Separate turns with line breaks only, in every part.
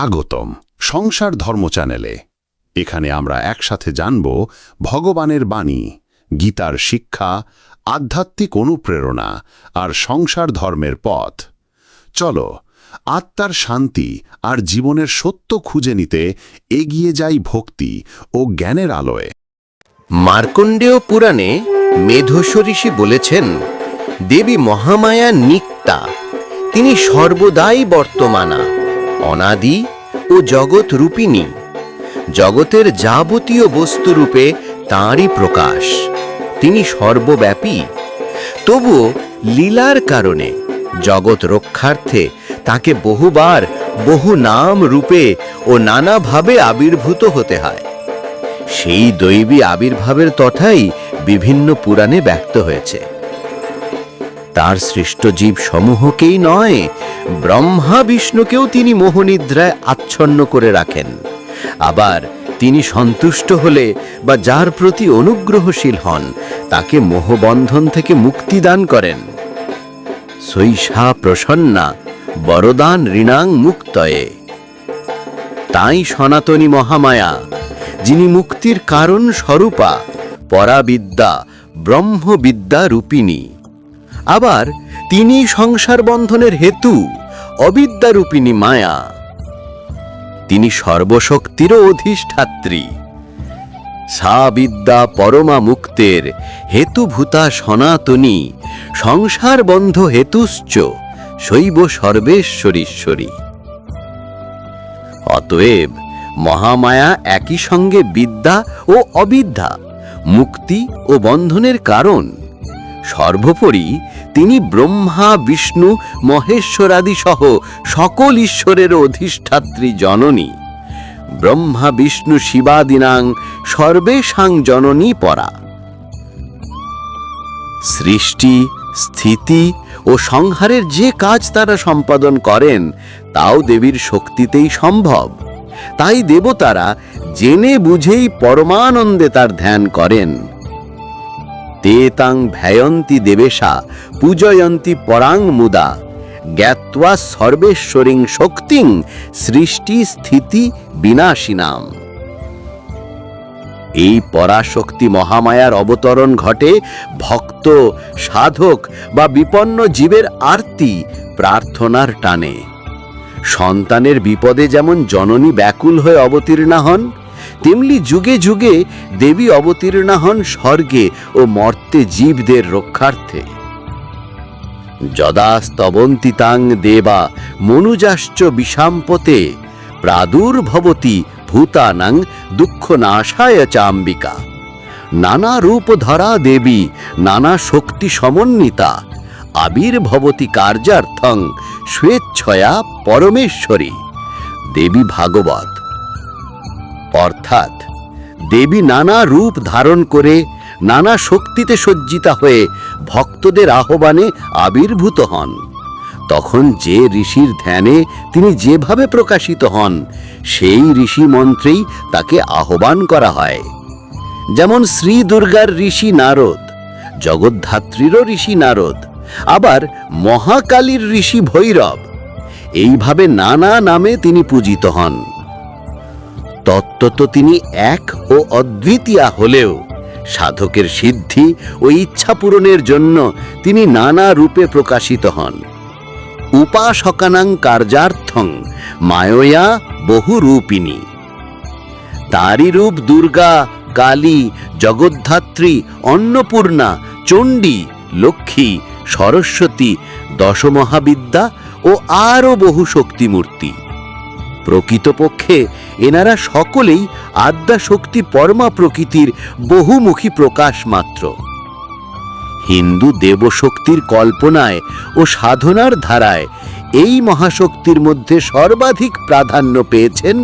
স্বাগতম সংসার ধর্ম চ্যানেলে। এখানে আমরা একসাথে জানব ভগবানের বাণী, গীতার শিক্ষা, আধ্যাত্মিক অনুপ্রেরণা আর সংসার ধর্মের পথ। চলো, আত্মার শান্তি আর জীবনের সত্য খুঁজে নিতে এগিয়ে যাই ভক্তি ও জ্ঞানের আলোয়।
মার্কণ্ডেয় পুরাণে মেধস্বঋষি বলেছেন, দেবী মহামায়া নিত্যা, তিনি সর্বদাই বর্তমানা। অনাদি ও জগৎ রূপিণী। জগতের যাবতীয় বস্তুরূপে তাঁরই প্রকাশ। তিনি সর্বব্যাপী। তবুও লীলার কারণে জগৎ রক্ষার্থে তাকে বহুবার বহু নাম রূপে ও নানাভাবে আবির্ভূত হতে হয়। সেই দৈবী আবির্ভাবের তথাই বিভিন্ন পুরাণে ব্যক্ত হয়েছে। তার সৃষ্ট জীব সমূহকেই নয়, ব্রহ্মা, বিষ্ণুকেও তিনি মোহনিদ্রায় আচ্ছন্ন করে রাখেন। আবার তিনি সন্তুষ্ট হলে বা যার প্রতি অনুগ্রহশীল হন, তাকে মোহবন্ধন থেকে মুক্তি দান করেন। সৈষা প্রসন্না, বরদান ঋণাং মুক্তয়ে। তাই সনাতনী মহামায়া, যিনি মুক্তির কারণ স্বরূপা, পরাবিদ্যা, ব্রহ্মবিদ্যা রূপিণী। আবার তিনি সংসার বন্ধনের হেতু অবিদ্যা রূপিণী মায়া। তিনি সর্বশক্তিরও অধিষ্ঠাত্রী। সা বিদ্যা পরমা মুক্তের হেতুভূতা সনাতনী, সংসার বন্ধ হেতুশ্চ, শৈব সর্বেশ্বরীশ্বরী। অতএব মহামায়া একই সঙ্গে বিদ্যা ও অবিদ্যা, মুক্তি ও বন্ধনের কারণ। সর্বোপরি তিনি ব্রহ্মা, বিষ্ণু, মহেশ্বরাদি সহ সকল ঈশ্বরের অধিষ্ঠাত্রী জননী। ব্রহ্মা, বিষ্ণু, শিবাদিনাং সর্বেশাং জননী পরা। সৃষ্টি, স্থিতি ও সংহারের যে কাজ তারা সম্পাদন করেন, তাও দেবীর শক্তিতেই সম্ভব। তাই দেবতারা জেনে বুঝেই পরমানন্দে তার ধ্যান করেন। তে তাং ভয়ন্তি দেবেশা, পূজয়ন্তি পরাং মুদা। জ্ঞাত্বা সর্বেশ্বরিং শক্তিং, সৃষ্টি স্থিতি বিনাশিনাম। এই পরাশক্তি মহামায়ার অবতরণ ঘটে ভক্ত, সাধক বা বিপন্ন জীবের আরতি প্রার্থনার টানে। সন্তানের বিপদে যেমন জননী ব্যাকুল হয়ে অবতীর্ণা হন তেমনি যুগে যুগে দেবী অবতীর্ণা হন স্বর্গে ও মর্তে জীবদের রক্ষার্থে। যদা স্তবন্তি দেবা, মনুজাশ্চ বিষাম্পতে, প্রাদুর্ভবতি ভূতানাং দুঃখ নাশায় চাম্বিকা। নানা রূপ ধরা দেবী, নানা শক্তি সমন্বিতা, আবির্ভবতি কার্যার্থং স্বেচ্ছয়া পরমেশ্বরী। দেবী ভাগবত। অর্থাৎ দেবী নানা রূপ ধারণ করে নানা শক্তিতে সজ্জিতা হয়ে ভক্তদের আহ্বানে আবির্ভূত হন। তখন যে ঋষির ধ্যানে তিনি যেভাবে প্রকাশিত হন, সেই ঋষি মন্ত্রেই তাকে আহ্বান করা হয়। যেমন শ্রী দুর্গার ঋষি নারদ, জগদ্ধাত্রীরও ঋষি নারদ, আবার মহাকালীর ঋষি ভৈরব। এইভাবে নানা নামে তিনি পূজিত হন। তত্ত্বত তিনি এক ও অদ্বিতীয়া হলেও। সাধকের সিদ্ধি ও ইচ্ছা পূরণের জন্য তিনি নানা রূপে প্রকাশিত হন। উপাসকানাং কার্যার্থং মায়য়া বহুরূপিণী। তারই রূপ দুর্গা, কালী, জগদ্ধাত্রী, অন্নপূর্ণা, চণ্ডী, লক্ষ্মী, সরস্বতী, দশমহাবিদ্যা ও আরও বহু শক্তিমূর্তি। প্রকৃতপক্ষে এনারা সকলেই আদ্যা শক্তি পরমা প্রকৃতির বহুমুখী প্রকাশ মাত্র। হিন্দু দেবশক্তির কল্পনায় ও সাধনার ধারায় এই মহাশক্তির মধ্যে সর্বাধিক প্রাধান্য পেয়েছেন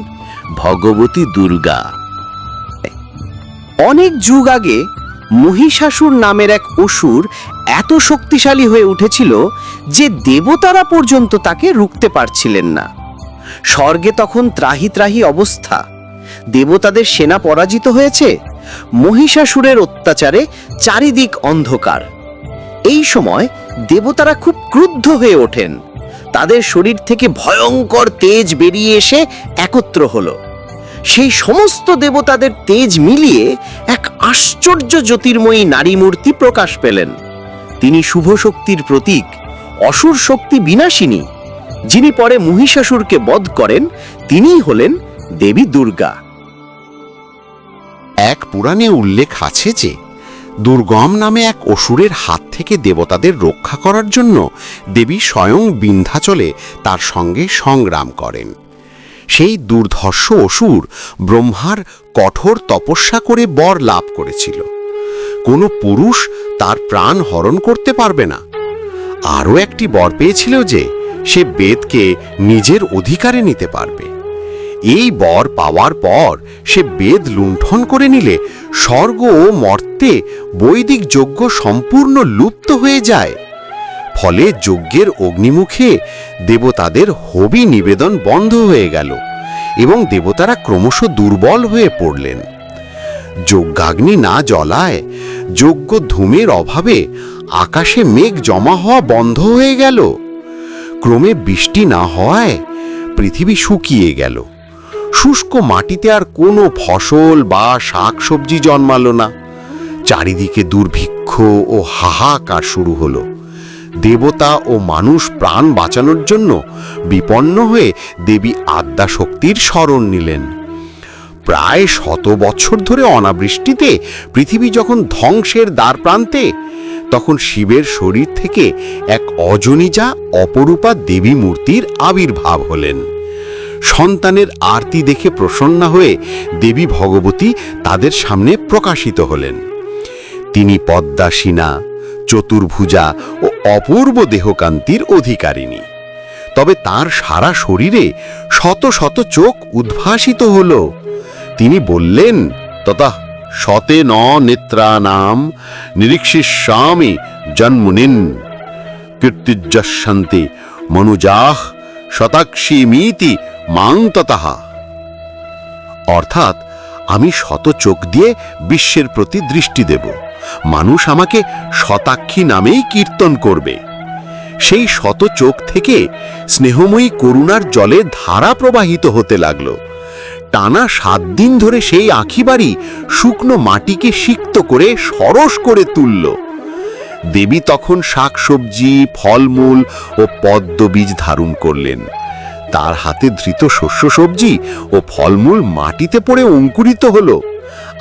ভগবতী দুর্গা।
অনেক যুগ আগে মহিষাসুর নামের এক অসুর এত শক্তিশালী হয়ে উঠেছিল যে দেবতারা পর্যন্ত তাকে রুখতে পারছিলেন না। স্বর্গে তখন ত্রাহি ত্রাহি অবস্থা। দেবতাদের সেনা পরাজিত হয়েছে। মহিষাসুরের অত্যাচারে চারিদিক অন্ধকার। এই সময় দেবতারা খুব ক্রুদ্ধ হয়ে ওঠেন। তাদের শরীর থেকে ভয়ঙ্কর তেজ বেরিয়ে এসে একত্র হলো। সেই সমস্ত দেবতাদের তেজ মিলিয়ে এক আশ্চর্য জ্যোতির্ময়ী নারী মূর্তি প্রকাশ পেলেন। তিনি শুভ শক্তির প্রতীক, অসুর শক্তি বিনাশিনী। যিনি পরে মহিষাসুরকে বধ করেন, তিনিই হলেন দেবী দুর্গা।
এক পুরাণে উল্লেখ আছে যে, দুর্গম নামে এক অসুরের হাত থেকে দেবতাদের রক্ষা করার জন্য দেবী স্বয়ং বিন্ধ্যাচলে তার সঙ্গে সংগ্রাম করেন। সেই দুর্ধর্ষ অসুর ব্রহ্মার কঠোর তপস্যা করে বর লাভ করেছিল। কোনো পুরুষ তার প্রাণ হরণ করতে পারবে না। আরও একটি বর পেয়েছিল যে সে বেদকে নিজের অধিকারে নিতে পারবে। এই বর পাওয়ার পর সে বেদ লুণ্ঠন করে নিলে স্বর্গ ও মর্তে বৈদিক যজ্ঞ সম্পূর্ণ লুপ্ত হয়ে যায়। ফলে যজ্ঞের অগ্নিমুখে দেবতাদের হবি নিবেদন বন্ধ হয়ে গেল এবং দেবতারা ক্রমশ দুর্বল হয়ে পড়লেন। যজ্ঞাগ্নি না জ্বলায় যজ্ঞ ধূমের অভাবে আকাশে মেঘ জমা হওয়া বন্ধ হয়ে গেল। ক্রমে বৃষ্টি না হওয়ায় পৃথিবী শুকিয়ে গেল। শুষ্ক মাটিতে আর কোনো ফসল বা শাকসবজি জন্মালো না। চারিদিকে দুর্ভিক্ষ ও হাহাকার শুরু হলো। দেবতা ও মানুষ প্রাণ বাঁচানোর জন্য বিপন্ন হয়ে দেবী আদ্যা শক্তির স্মরণ নিলেন। প্রায় শত বছর ধরে অনাবৃষ্টিতে পৃথিবী যখন ধ্বংসের দ্বার প্রান্তে তখন শিবের শরীর থেকে এক অজনিজা অপরূপা দেবী মূর্তির আবির্ভাব হলেন। সন্তানের আরতি দেখে প্রসন্না হয়ে দেবী ভগবতী তাদের সামনে প্রকাশিত হলেন। তিনি পদ্মাসীনা, চতুর্ভুজা ও অপূর্ব দেহকান্তির অধিকারিণী। তবে তার সারা শরীরে শত শত চোখ উদ্ভাসিত হল। তিনি বললেন, তথা শতে ন নেত্রানাম নিরীক্ষিষ্যামি জন্মনিন। কীর্তিযশন্তি মনুজাহ শতাক্ষীমিতি মাং ততাহা অর্থাৎ আমি শত চোখ দিয়ে বিশ্বের প্রতি দৃষ্টি দেব। মানুষ আমাকে শতাক্ষী নামেই কীর্তন করবে। সেই শত চোখ থেকে স্নেহময়ী করুণার জলে ধারা প্রবাহিত হতে লাগল। টানা সাত দিন ধরে সেই আখিবাড়ি শুকনো মাটিকে সিক্ত করে সরস করে তুলল। দেবী তখন শাকসবজি, ফলমূল ও পদ্মবীজ ধারণ করলেন। তার হাতে ধৃত শস্য সবজি ও ফলমূল মাটিতে পড়ে অঙ্কুরিত হলো।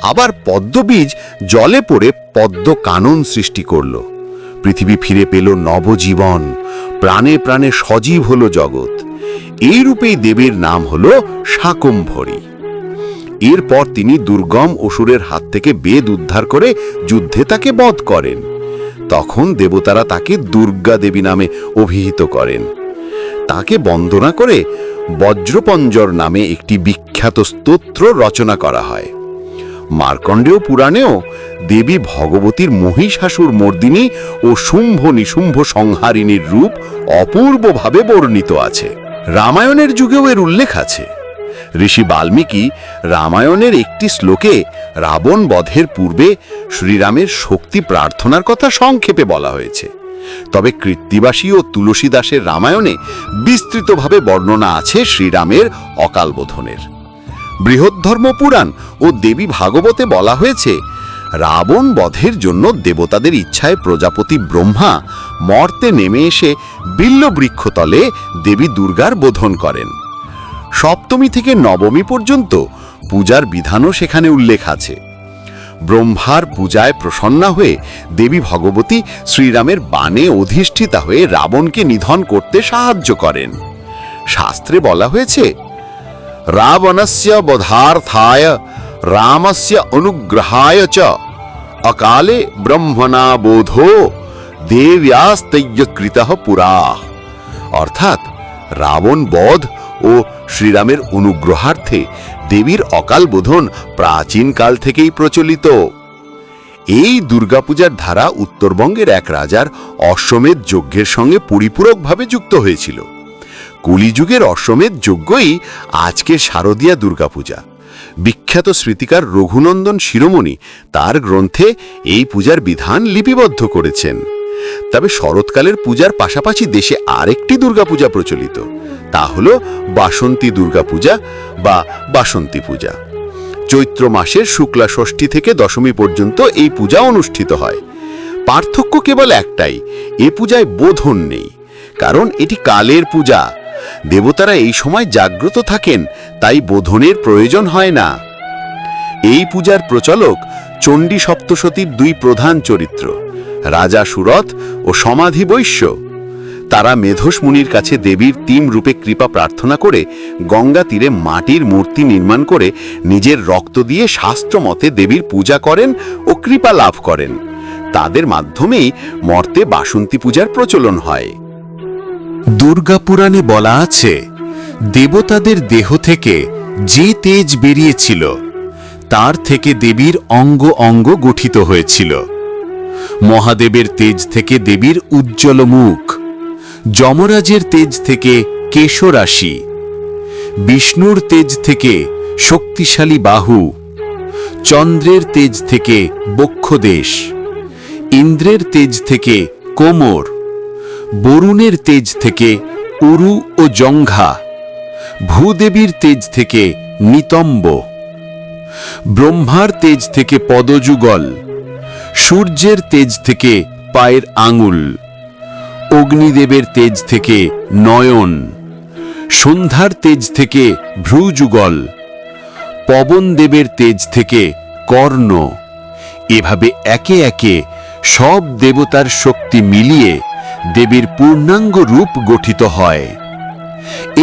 আবার পদ্মবীজ জলে পড়ে পদ্ম কানন সৃষ্টি করল। পৃথিবী ফিরে পেল নবজীবন। প্রাণে প্রাণে সজীব হলো জগৎ। এই রূপেই দেবীর নাম হল শাকম্ভরী। এরপর তিনি দুর্গম অসুরের হাত থেকে বেদ উদ্ধার করে যুদ্ধে তাকে বধ করেন। তখন দেবতারা তাকে দুর্গা দেবী নামে অভিহিত করেন। তাকে বন্দনা করে বজ্রপঞ্জর নামে একটি বিখ্যাত স্তোত্র রচনা করা হয়। মার্কণ্ডেয় পুরাণেও দেবী ভগবতীর মহিষাসুর মর্দিনী ও শুম্ভ নিশুম্ভ সংহারিণীর রূপ অপূর্বভাবে বর্ণিত আছে। রামায়ণের যুগেও এর উল্লেখ আছে। ঋষি বাল্মীকি রামায়ণের একটি শ্লোকে রাবণ বধের পূর্বে শ্রীরামের শক্তি প্রার্থনার কথা সংক্ষেপে বলা হয়েছে। তবে কৃত্তিবাসী ও তুলসীদাসের রামায়ণে বিস্তৃতভাবে বর্ণনা আছে শ্রীরামের অকালবোধনের। বৃহদ্ধর্ম পুরাণ ও দেবী ভাগবতে বলা হয়েছে রাবণ বধের জন্য দেবতাদের ইচ্ছায় প্রজাপতি ব্রহ্মা মর্তে নেমে এসে বিল্ল বৃক্ষতলে দেবী দুর্গার বোধন করেন। সপ্তমী থেকে নবমী পর্যন্ত পূজার বিধানও সেখানে উল্লেখ আছে। ব্রহ্মার পূজায় প্রসন্না হয়ে দেবী ভগবতী শ্রীরামের বাণে অধিষ্ঠিতা হয়ে রাবণকে নিধন করতে সাহায্য করেন। শাস্ত্রে বলা হয়েছে, রাবণস্য বধার্থায়, রামস্য অনুগ্রহায় চ। অকালে ব্রহ্মণা বোধো দেব্যাস্তৈকৃত পুরা অর্থাৎ রাবণ বধ ও শ্রীরামের অনুগ্রহার্থে দেবীর অকাল বোধন প্রাচীনকাল থেকেই প্রচলিত। এই দুর্গাপূজার ধারা উত্তরবঙ্গের এক রাজার অশ্বমেধ যজ্ঞের সঙ্গে পরিপূরকভাবে যুক্ত হয়েছিল। কলিযুগের অশ্বমেধ যজ্ঞই আজকের শারদীয়া দুর্গাপূজা। বিখ্যাত স্মৃতিকার রঘুনন্দন শিরোমণি তার গ্রন্থে এই পূজার বিধান লিপিবদ্ধ করেছেন।
তবে শরৎকালের পূজার পাশাপাশি দেশে আরেকটি দুর্গাপূজা প্রচলিত। তা হল বাসন্তী দুর্গাপূজা বা বাসন্তী পূজা। চৈত্র মাসের শুক্লা ষষ্ঠী থেকে দশমী পর্যন্ত এই পূজা অনুষ্ঠিত হয়। পার্থক্য কেবল একটাই, এ পূজায় বোধন নেই। কারণ এটি কালের পূজা। দেবতারা এই সময় জাগ্রত থাকেন, তাই বোধনের প্রয়োজন হয় না। এই পূজার প্রচলক চণ্ডী সপ্তশতীর দুই প্রধান চরিত্র, রাজা সুরথ ও সমাধি বৈশ্য। তারা মেধস মুনির কাছে দেবীর তিন রূপে কৃপা প্রার্থনা করে গঙ্গা তীরে মাটির মূর্তি নির্মাণ করে নিজের রক্ত দিয়ে শাস্ত্রমতে দেবীর পূজা করেন ও কৃপা লাভ করেন। তাদের মাধ্যমেই মর্তে বাসন্তী পূজার প্রচলন হয়।
দুর্গাপুরাণে বলা আছে, দেবতাদের দেহ থেকে যে তেজ বেরিয়েছিল, তার থেকে দেবীর অঙ্গ অঙ্গ গঠিত হয়েছিল। মহাদেবের তেজ থেকে দেবীর উজ্জ্বল মুখ, যমরাজের তেজ থেকে কেশরাশি, বিষ্ণুর তেজ থেকে শক্তিশালী বাহু, চন্দ্রের তেজ থেকে বক্ষদেশ, ইন্দ্রের তেজ থেকে কোমর বরুণের তেজ থেকে উরু ও জঙ্ঘা, ভূদেবীর তেজ থেকে নিতম্ব, ব্রহ্মার তেজ থেকে পদযুগল, সূর্যের তেজ থেকে পায়ের আঙুল, অগ্নিদেবের তেজ থেকে নয়ন, সন্ধ্যার তেজ থেকে ভ্রুযুগল, পবনদেবের তেজ থেকে কর্ণ। এভাবে একে একে সব দেবতার শক্তি মিলিয়ে দেবীর পূর্ণাঙ্গ রূপ গঠিত হয়।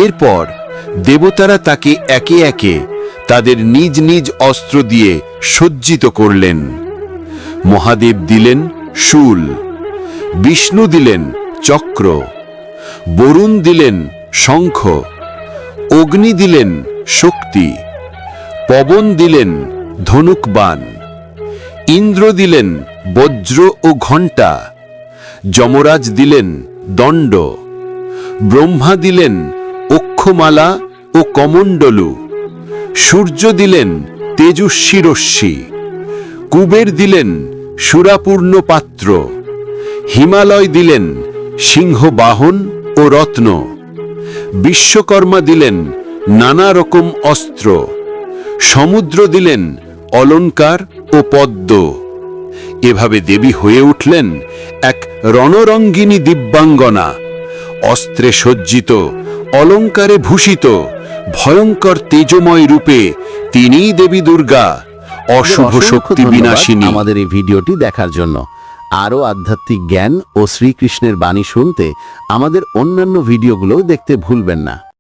এরপর দেবতারা তাকে একে একে তাদের নিজ নিজ অস্ত্র দিয়ে সজ্জিত করলেন। মহাদেব দিলেন শূল, বিষ্ণু দিলেন চক্র, বরুণ দিলেন শঙ্খ, অগ্নি দিলেন শক্তি, পবন দিলেন ধনুকবান ইন্দ্র দিলেন বজ্র ও ঘণ্টা যমরাজ দিলেন দণ্ড, ব্রহ্মা দিলেন অক্ষমালা ও কমণ্ডলু, সূর্য দিলেন তেজস্বী কুবের দিলেন সুরাপূর্ণ পাত্র হিমালয় দিলেন সিংহ বাহন ও রত্ন, বিশ্বকর্মা দিলেন নানা রকম অস্ত্র, সমুদ্র দিলেন অলঙ্কার ও পদ্ম। এভাবে দেবী হয়ে উঠলেন এক রণরঙ্গিনী দিব্যাঙ্গনা অস্ত্রে সজ্জিত অলঙ্কারে ভূষিত ভয়ঙ্কর তেজময় রূপে তিনিই দেবী দুর্গা অশুভ শক্তি বিনাশিনী।
আমাদের এই ভিডিওটি দেখার জন্য। আরও আধ্যাত্মিক জ্ঞান ও শ্রীকৃষ্ণের বাণী শুনতে আমাদের অন্যান্য ভিডিওগুলোও দেখতে ভুলবেন না।